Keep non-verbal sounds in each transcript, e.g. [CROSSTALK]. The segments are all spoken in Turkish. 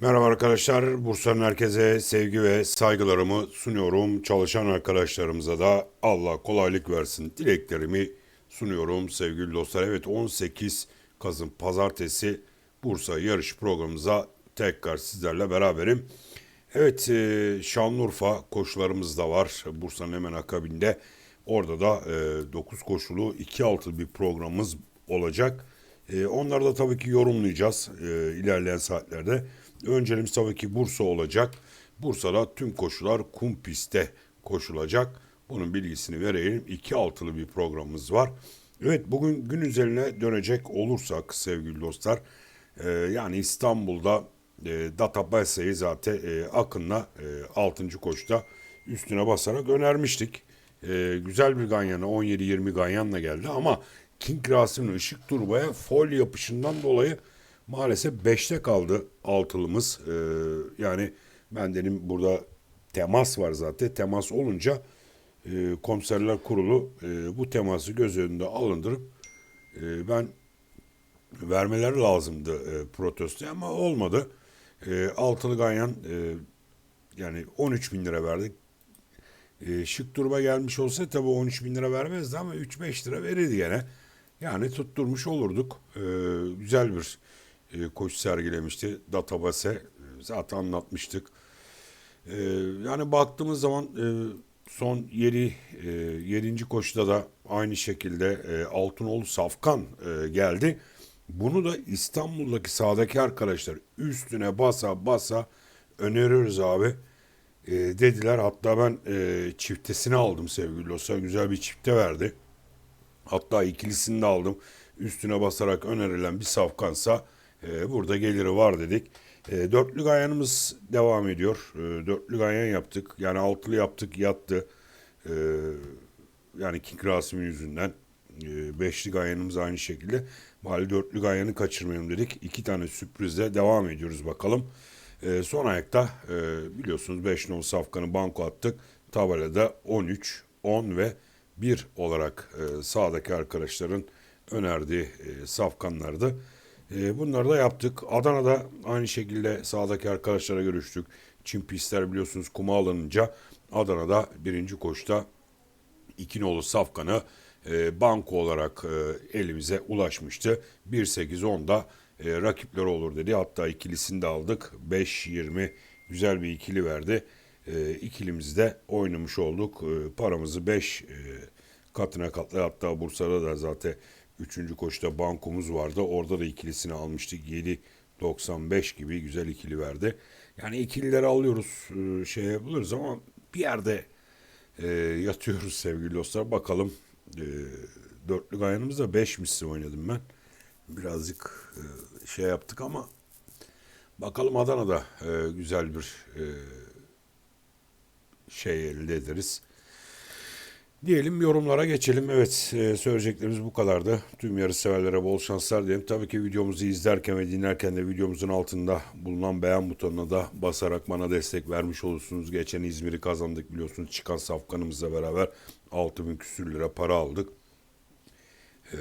Merhaba arkadaşlar. Bursa'nın herkese sevgi ve saygılarımı sunuyorum. Çalışan arkadaşlarımıza da Allah kolaylık versin. Dileklerimi sunuyorum sevgili dostlar. Evet 18 Kasım Pazartesi Bursa yarış programımıza tekrar sizlerle beraberim. Evet e, Şanlıurfa koşularımız da var. Bursa'nın hemen akabinde. Orada da e, 9 koşulu 2 altı bir programımız olacak. E, onları da tabii ki yorumlayacağız e, ilerleyen saatlerde. Önceliğimiz tabii ki Bursa olacak. Bursa'da tüm koşular kum pistte koşulacak. Bunun bilgisini vereyim. 2 altılı bir programımız var. Evet bugün gün üzerine dönecek olursak sevgili dostlar. e, yani İstanbul'da e, database'yi zaten e, Akın'la e, 6. koşuda üstüne basarak önermiştik. E, güzel bir Ganyan'a 17-20 Ganyan'la geldi ama King Rasim'in ışık turbaya fol yapışından dolayı maalesef 5'te kaldı altılımız. E, yani ben dedim burada temas var zaten. Temas olunca e, komiserler kurulu e, bu teması göz önünde alındırıp e, ben vermeleri lazımdı e, protesto ama olmadı. E, altılı ganyan e, yani 13 bin lira verdik. E, şık duruma gelmiş olsa tabii 13 bin lira vermezdi ama 3-5 lira verirdi gene. Yani tutturmuş olurduk. E, güzel bir e, koşu sergilemişti. Database e, zaten anlatmıştık. E, yani baktığımız zaman e, son yeri e, 7. koşuda da aynı şekilde e, Altınoğlu Safkan e, geldi. Bunu da İstanbul'daki sahadaki arkadaşlar üstüne basa basa öneriyoruz abi e, dediler. Hatta ben e, çiftesini aldım sevgili dostlar. Güzel bir çifte verdi. Hatta ikilisini de aldım. Üstüne basarak önerilen bir safkansa e, burada geliri var dedik. E, dörtlü ganyanımız devam ediyor. E, dörtlü ganyan yaptık. Yani altılı yaptık yattı. E, yani King Rasim'in yüzünden. E, beşli ganyanımız aynı şekilde. Bari dörtlü ganyanı kaçırmayalım dedik. İki tane sürprizle devam ediyoruz bakalım. E, son ayakta e, biliyorsunuz 5 nol safkanı banko attık. Tabelada 13, 10 ve 1 olarak e, sağdaki arkadaşların önerdiği e, safkanlardı. E, bunları da yaptık. Adana'da aynı şekilde sağdaki arkadaşlara görüştük. Çin pistler biliyorsunuz kuma alınınca Adana'da birinci koşta iki nolu safkanı e, banko olarak e, elimize ulaşmıştı. 1-8-10'da e, rakipleri olur dedi. Hatta ikilisini de aldık. 5-20 güzel bir ikili verdi. E, ikilimizde oynamış olduk. E, paramızı 5 e, katına katladı. Hatta Bursa'da da zaten 3. koşuda bankomuz vardı. Orada da ikilisini almıştık. 7.95 gibi güzel ikili verdi. Yani ikilileri alıyoruz e, şey yapılırız ama bir yerde e, yatıyoruz sevgili dostlar. Bakalım e, dörtlü gayanımızda 5 misli oynadım ben. Birazcık e, şey yaptık ama bakalım Adana'da e, güzel bir e, şey elde ederiz. Diyelim yorumlara geçelim. Evet e, söyleyeceklerimiz bu kadardı. Tüm yarış severlere bol şanslar dilerim. Tabii ki videomuzu izlerken ve dinlerken de videomuzun altında bulunan beğen butonuna da basarak bana destek vermiş olursunuz. Geçen İzmir'i kazandık biliyorsunuz. Çıkan safkanımızla beraber 6000 küsür lira para aldık. Ee,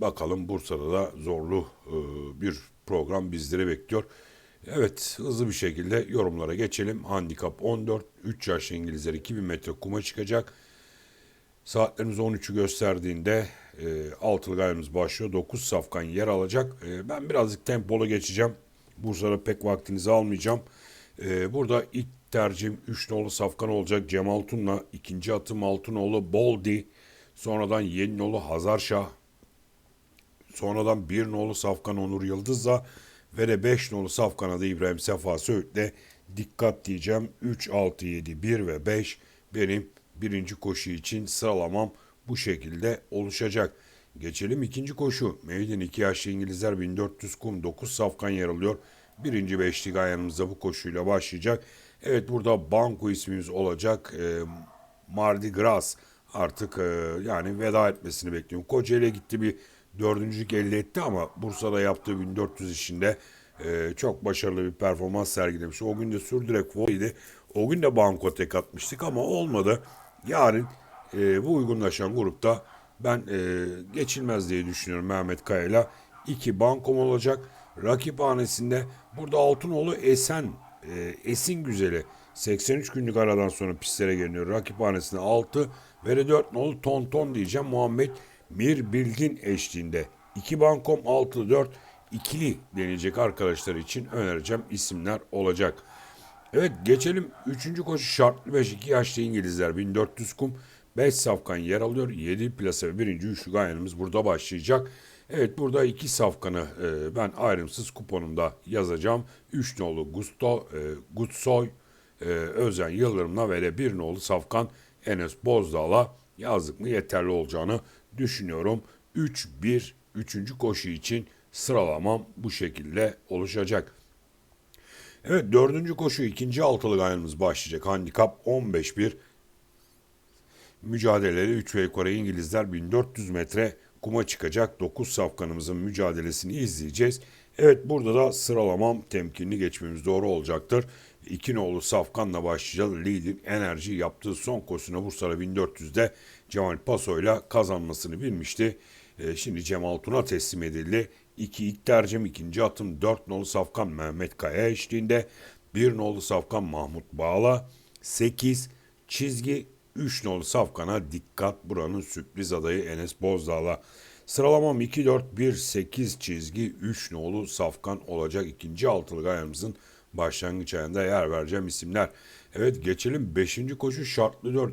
bakalım Bursa'da da zorlu e, bir program bizleri bekliyor. Evet hızlı bir şekilde yorumlara geçelim. Handikap 14, 3 yaşlı İngilizler 2000 metre kuma çıkacak. Saatlerimiz 13'ü gösterdiğinde e, altılı gayemiz başlıyor. 9 safkan yer alacak. E, ben birazcık tempolu geçeceğim. Bursa'da pek vaktinizi almayacağım. E, burada ilk tercihim 3 nolu safkan olacak. Cemal Tun'la ikinci atım Altınoğlu Boldi. Sonradan 7 nolu Hazarşah. Sonradan 1 nolu Safkan Onur Yıldız'la ve de 5 nolu Safkan'a da İbrahim Sefa Söğüt'le dikkat diyeceğim. 3, 6, 7, 1 ve 5 benim birinci koşu için sıralamam bu şekilde oluşacak. Geçelim ikinci koşu. Meydan 2 yaşlı İngilizler 1400 kum 9 safkan yer alıyor. Birinci beşlik ayağımızda bu koşuyla başlayacak. Evet burada banko ismimiz olacak. E, Mardi Gras artık e, yani veda etmesini bekliyorum. Kocaeli'ye gitti bir dördüncülük elde etti ama Bursa'da yaptığı 1400 işinde e, çok başarılı bir performans sergilemiş. O gün de sürdürek voleydi. O gün de banko tek atmıştık ama olmadı. Yarın e, bu uygunlaşan grupta ben e, geçilmez diye düşünüyorum Mehmet Kaya'yla. iki bankom olacak. Rakip hanesinde burada Altınoğlu Esen, e, Esin Güzeli 83 günlük aradan sonra pistlere geliyor. Rakip hanesinde 6 ve 4 nolu Tonton diyeceğim. Muhammed Mir Bilgin eşliğinde. 2 bankom 6 4 ikili deneyecek arkadaşlar için önereceğim isimler olacak. Evet geçelim 3. koşu şartlı 5 2 yaşlı İngilizler 1400 kum 5 safkan yer alıyor. 7 plase ve 1. üçlü gayanımız burada başlayacak. Evet burada iki safkanı e, ben ayrımsız kuponumda yazacağım. 3 nolu Gusto, e, Gutsoy, e, Özen Yıldırım'la ve de 1 nolu safkan Enes Bozdağ'la yazdık mı yeterli olacağını düşünüyorum. 3-1 3. koşu için sıralamam bu şekilde oluşacak. Evet dördüncü koşu ikinci altılı gayanımız başlayacak. Handikap 15-1. Mücadeleleri 3 ve yukarı İngilizler 1400 metre kuma çıkacak. 9 safkanımızın mücadelesini izleyeceğiz. Evet burada da sıralamam temkinli geçmemiz doğru olacaktır. İki nolu Safkan'la başlayacağız. Lider enerji yaptığı son koşusuna Bursa'da 1400'de Cemal Paso ile kazanmasını bilmişti. Ee, şimdi Cemal Tun'a teslim edildi. İki ilk tercihim ikinci atım 4 nolu Safkan Mehmet Kaya eşliğinde. 1 nolu Safkan Mahmut Bağla. 8 çizgi 3 nolu Safkan'a dikkat buranın sürpriz adayı Enes Bozdağ'la. Sıralamam 2-4-1-8 çizgi 3 nolu Safkan olacak ikinci altılı ayağımızın başlangıç ayında yer vereceğim isimler. Evet geçelim 5. koşu şartlı 4-3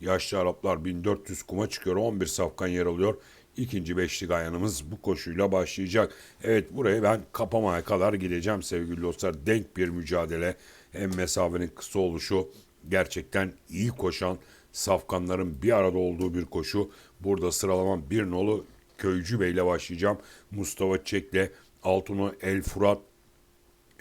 yaşlı Araplar 1400 kuma çıkıyor 11 Safkan yer alıyor. İkinci beşlik ayanımız bu koşuyla başlayacak. Evet burayı ben kapamaya kadar gideceğim sevgili dostlar. Denk bir mücadele. Hem mesafenin kısa oluşu gerçekten iyi koşan safkanların bir arada olduğu bir koşu. Burada sıralamam bir nolu Köycü Bey başlayacağım. Mustafa Çek'le Altunu El Furat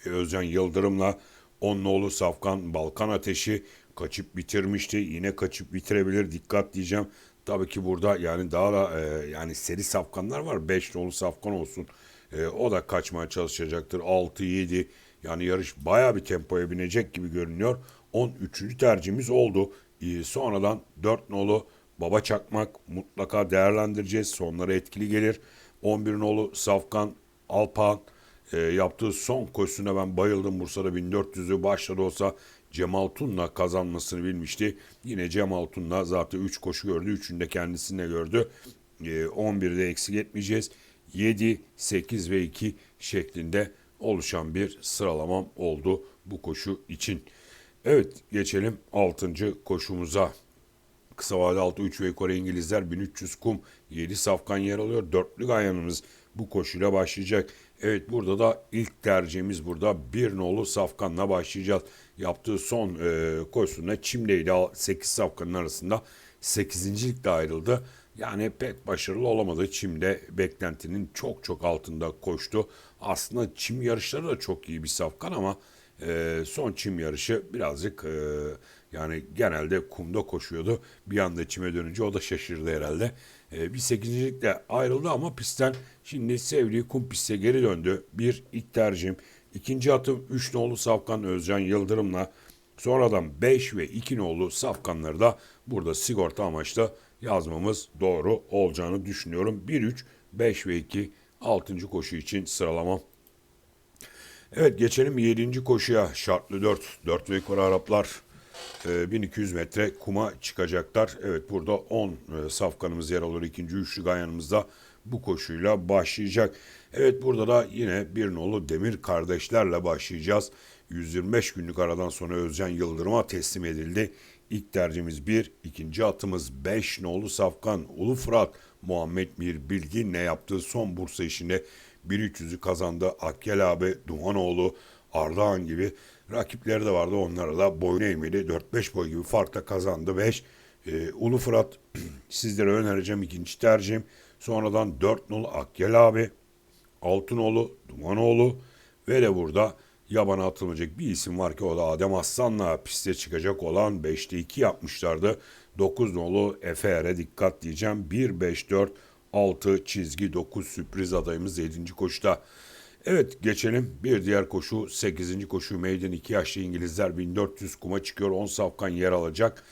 Özcan Yıldırım'la Onnoğlu Safkan Balkan Ateşi kaçıp bitirmişti. Yine kaçıp bitirebilir. Dikkat diyeceğim. Tabii ki burada yani daha da e, yani seri safkanlar var. 5 nolu safkan olsun. E, o da kaçmaya çalışacaktır. 6-7 yani yarış baya bir tempoya binecek gibi görünüyor. 13. tercihimiz oldu. E, sonradan 4 nolu Baba Çakmak mutlaka değerlendireceğiz. Sonları etkili gelir. 11 nolu Safkan Alpan e, yaptığı son koşusuna ben bayıldım. Bursa'da 1400'ü başladı olsa Cemal Tun'la kazanmasını bilmişti. Yine Cemal Tun'la zaten 3 koşu gördü. 3'ünü de kendisine gördü. E, 11'de eksik etmeyeceğiz. 7, 8 ve 2 şeklinde oluşan bir sıralamam oldu bu koşu için. Evet geçelim 6. koşumuza. Kısa vade 6 3 ve yukarı İngilizler 1300 kum 7 safkan yer alıyor. Dörtlü gayanımız bu koşuyla başlayacak. Evet burada da ilk tercihimiz burada bir nolu safkanla başlayacağız. Yaptığı son e, koşusunda Çim'deydi 8 safkanın arasında 8. de ayrıldı. Yani pek başarılı olamadı. Çim'de beklentinin çok çok altında koştu. Aslında çim yarışları da çok iyi bir safkan ama e, son çim yarışı birazcık e, yani genelde kumda koşuyordu. Bir anda çime dönünce o da şaşırdı herhalde. E, bir sekincilikle ayrıldı ama pistten şimdi sevdiği kum piste geri döndü. Bir ilk tercihim. İkinci atım 3 nolu Safkan Özcan Yıldırım'la sonradan 5 ve 2 nolu Safkanları da burada sigorta amaçlı yazmamız doğru olacağını düşünüyorum. 1-3, 5 ve 2 6. koşu için sıralamam. Evet geçelim 7. koşuya. Şartlı 4. 4 ve yukarı Araplar 1200 metre kuma çıkacaklar. Evet burada 10 e, safkanımız yer alır. ikinci üçlü gayanımızda bu koşuyla başlayacak. Evet burada da yine bir nolu Demir kardeşlerle başlayacağız. 125 günlük aradan sonra Özcan Yıldırım'a teslim edildi. İlk tercihimiz 1, ikinci atımız 5 nolu Safkan Ulu Fırat Muhammed Mir Bilgin'le yaptığı son Bursa işinde 1300'ü kazandı. Akgel abi, Dumanoğlu, Ardahan gibi rakipleri de vardı. Onlara da boyun eğmedi. 4-5 boy gibi farkla kazandı. 5. Ee, Ulu Fırat [CLEARS THROAT] sizlere önereceğim ikinci tercihim. Sonradan 4 nolu Akgel abi, Altınoğlu, Dumanoğlu ve de burada yabana atılmayacak bir isim var ki o da Adem Aslan'la piste çıkacak olan 5'te 2 yapmışlardı. 9 nolu Efe dikkat diyeceğim. 1, 5, 4, 6 çizgi 9 sürpriz adayımız 7. koşuda. Evet geçelim bir diğer koşu 8. koşu meydan 2 yaşlı İngilizler 1400 kuma çıkıyor 10 safkan yer alacak.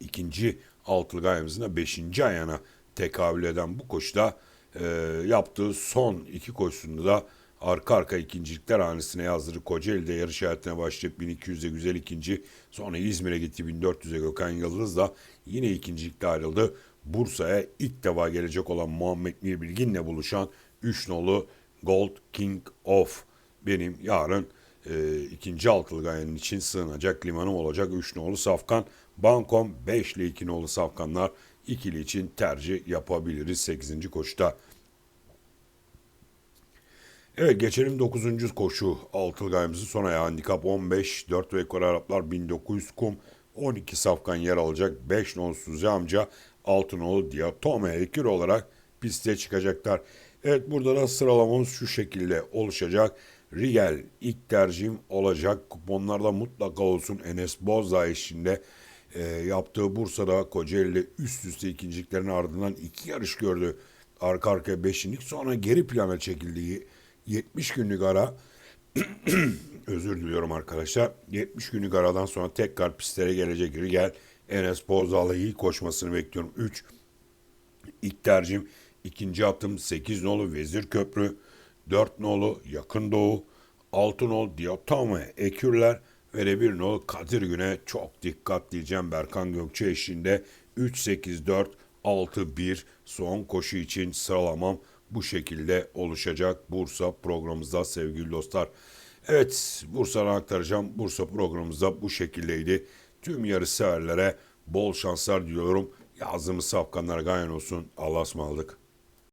İkinci altılı gayemizin de 5. ayağına tekabül eden bu koşuda e, yaptığı son iki koşusunda da arka arka ikincilikler hanesine yazdırdı. Kocaeli'de yarış hayatına başlayıp 1200'de güzel ikinci. Sonra İzmir'e gitti 1400'e Gökhan Yıldız da yine ikincilikte ayrıldı. Bursa'ya ilk defa gelecek olan Muhammed Mir Bilgin'le buluşan 3 nolu Gold King of benim yarın e, ikinci altılı gayenin için sığınacak limanım olacak 3 nolu Safkan. Bankom 5 ile 2 nolu Safkanlar ikili için tercih yapabiliriz 8. koşuda. Evet geçelim 9. koşu. Altılı gayemizin son ayağı handikap 15. 4 ve yukarı Araplar 1900 kum. 12 safkan yer alacak. 5 nolu Suzi amca. 6 nolu Diatome Ekir olarak piste çıkacaklar. Evet burada da sıralamamız şu şekilde oluşacak. Rigel ilk tercihim olacak. Kuponlarda mutlaka olsun Enes Bozdağ eşliğinde e, yaptığı Bursa'da Kocaeli'de üst üste ikinciliklerin ardından iki yarış gördü. Arka arkaya beşinlik sonra geri plana çekildiği 70 günlük ara [CLEARS THROAT] özür diliyorum arkadaşlar. 70 günlük aradan sonra tekrar pistlere gelecek Rigel Enes Bozdağ'la iyi koşmasını bekliyorum. 3 İlk tercihim ikinci atım 8 nolu Vezir Köprü, 4 nolu Yakın Doğu, 6 nolu Diotame Ekürler ve de 1 nolu Kadir Gün'e çok dikkat diyeceğim Berkan Gökçe eşliğinde 3-8-4-6-1 son koşu için sıralamam bu şekilde oluşacak Bursa programımızda sevgili dostlar. Evet Bursa'dan aktaracağım. Bursa programımızda bu şekildeydi. Tüm yarış severlere bol şanslar diliyorum. Yazdığımız safkanlar gayen olsun. Allah'a ısmarladık.